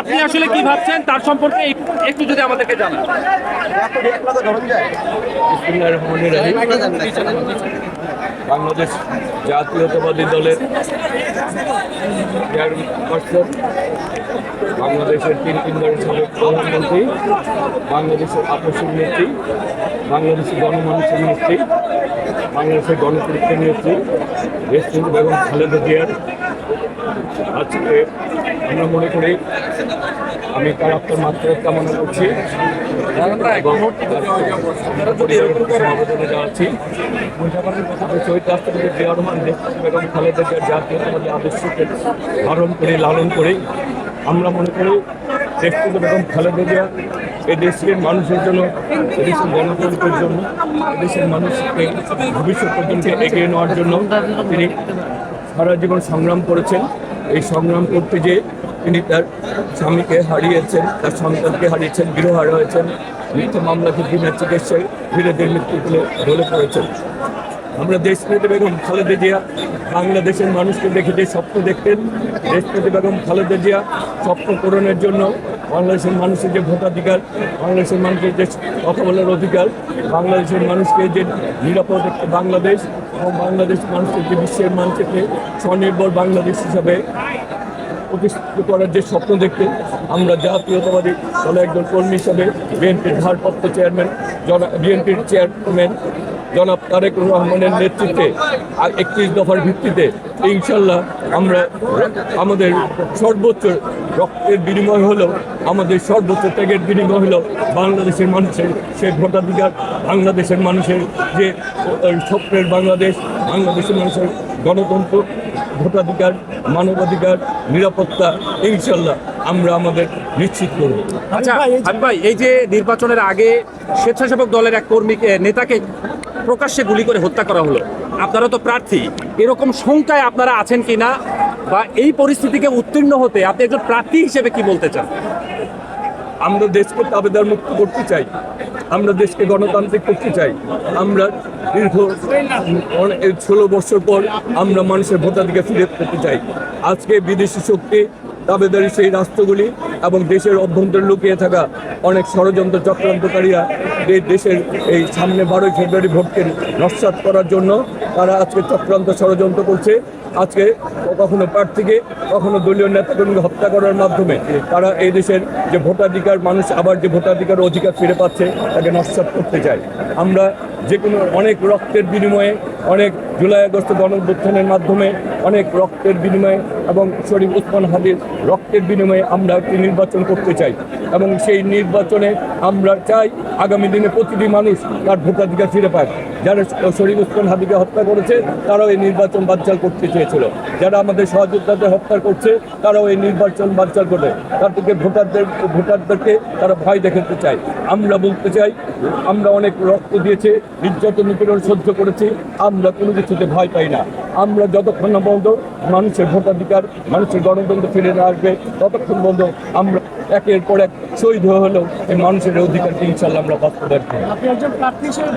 আপনি আসলে কি ভাবছেন? তার সম্পর্কে একটু যদি আমাদেরকে জানান। বাংলাদেশ জাতীয়তাবাদী দলের বাংলাদেশের তিন তিনবারের সাবেক প্রধানমন্ত্রী, বাংলাদেশের আপসের নেত্রী, বাংলাদেশের গণমানুষের নেত্রী, বাংলাদেশের গণপরীক্ষার নেত্রী দেশবন্ধু বেগম খালেদা জিয়ার আজকে আমরা মনে করি আমি তার আপনার মাত্রা কামনা করছি জানাচ্ছি শহীদ রাষ্ট্রপতি জিয়া রহমান দেশবন্ধু খালেদা জিয়ার জাতীয়তাবাদী আদর্শকে ধারণ করে লালন করে আমরা মনে করি দেশবন্ধু বেগম খালেদা জিয়া এই দেশের মানুষের জন্য এদেশের গণতন্ত্রের জন্য এদেশের মানুষকে ভবিষ্যৎ পর্যন্ত এগিয়ে নেওয়ার জন্য তিনি সারা জীবন সংগ্রাম করেছেন। এই সংগ্রাম করতে গিয়ে তিনি তার স্বামীকে হারিয়েছেন, তার সন্তানকে হারিয়েছেন গৃহহারা হয়েছেন মিথ্যা মামলাকে বিনা চিকিৎসায় ধীরেদের মৃত্যু তুলে ঢলে পড়েছেন। আমরা দেশপ্রতি বেগম খালেদা জিয়া, বাংলাদেশের মানুষকে দেখে যে স্বপ্ন দেখতেন দেশপ্রতি বেগম খালেদা জিয়া স্বপ্ন পূরণের জন্য বাংলাদেশের মানুষের যে ভোটাধিকার, বাংলাদেশের মানুষের যে কথা বলার অধিকার, বাংলাদেশের মানুষকে যে নিরাপদ একটি বাংলাদেশ এবং বাংলাদেশ মানুষের যে বিশ্বের মানচিত্রে স্বনির্ভর বাংলাদেশ হিসাবে প্রতিষ্ঠিত করার যে স্বপ্ন দেখতে, আমরা জাতীয়তাবাদী দলের একজন কর্মী হিসাবে বিএনপির ভারপ্রাপ্ত চেয়ারম্যান জনাব বিএনপির চেয়ারম্যান জনাব তারেক রহমানের নেতৃত্বে একত্রিশ দফার ভিত্তিতে ইনশাল্লাহ আমরা আমাদের সর্বোচ্চ রক্তের বিনিময় হলো, আমাদের সর্বোচ্চ ত্যাগের বিনিময় হলো বাংলাদেশের মানুষের, সে ভোটাধিকার বাংলাদেশের মানুষের, যে স্বপ্নের বাংলাদেশ, বাংলাদেশের মানুষের গণতন্ত্র, ভোটাধিকার, মানবাধিকার, নিরাপত্তা, ইনশাল্লাহ আমরা আমাদের নিশ্চিত করব। আচ্ছা ভাই, এই যে নির্বাচনের আগে স্বেচ্ছাসেবক দলের এক কর্মীকে নেতাকে প্রকাশ্যে গুলি করে হত্যা করা হলো। আপনারা তো প্রার্থী। এরকম শঙ্কায় আপনারা আছেন কিনা বা এই পরিস্থিতিকে উত্তীর্ণ হতে আপনি একজন প্রার্থী হিসেবে কি বলতে চান? আমরা দেশকে তাবেদার মুক্ত করতে চাই। আমরা দেশকে গণতান্ত্রিক করতে চাই। আমরা দীর্ঘ ষোলো বছর পর আমরা মানুষের ভোটাধিকার ফিরে পেতে চাই। আজকে বিদেশি শক্তি দাবেদারি সেই রাষ্ট্রগুলি এবং দেশের অভ্যন্তরে লুকিয়ে থাকা অনেক ষড়যন্ত্র চক্রান্তকারীরা এই দেশের এই সামনে বারোই ফেব্রুয়ারি ভোটকে নস্বাত করার জন্য তারা আজকে চক্রান্ত ষড়যন্ত্র করছে। আজকে কখনো প্রার্থীকে, কখনো দলীয় নেতাকর্মীকে হত্যা করার মাধ্যমে তারা এই দেশের যে ভোটাধিকার, মানুষ আবার যে ভোটাধিকার অধিকার ফিরে পাচ্ছে, তাকে নস্বাত করতে চায়। আমরা যে কোনো অনেক রক্তের বিনিময়ে, অনেক জুলাই আগস্ট গণঅভ্যুত্থানের মাধ্যমে অনেক রক্তের বিনিময়ে এবং শরীফ উসমান হাদির রক্তের বিনিময়ে আমরা একটি নির্বাচন করতে চাই এবং সেই নির্বাচনে আমরা চাই আগামী দিনে প্রতিটি মানুষ তার ভোটাধিকার ফিরে পায়। যারা শরীফ উসমান হাদিকে হত্যা করেছে, তারাও এই নির্বাচন বানচাল করতে চেয়েছিল যারা আমাদের সহযোদ্ধাদের হত্যা করছে, তারাও এই নির্বাচন বানচাল করে তাদেরকে ভোটারদের, ভোটারদেরকে তারা ভয় দেখাতে চায়। আমরা বলতে চাই, আমরা অনেক রক্ত দিয়েছে, নির্যাতন নিপীড়ন সহ্য করেছি, আমরা কোনো কিছুতে ভয় পাই না। আমরা যতক্ষণ না পর্যন্ত মানুষের ভোটাধিকার, মানুষের গণতন্ত্র ফিরে না আসবে, ততক্ষণ পর্যন্ত আমরা একের পর এক শহীদ হলেও এই মানুষের অধিকারকে ইনশাল্লাহ আমরা বাস্তবায়ন করব। আপনি একজন প্রার্থী হিসেবে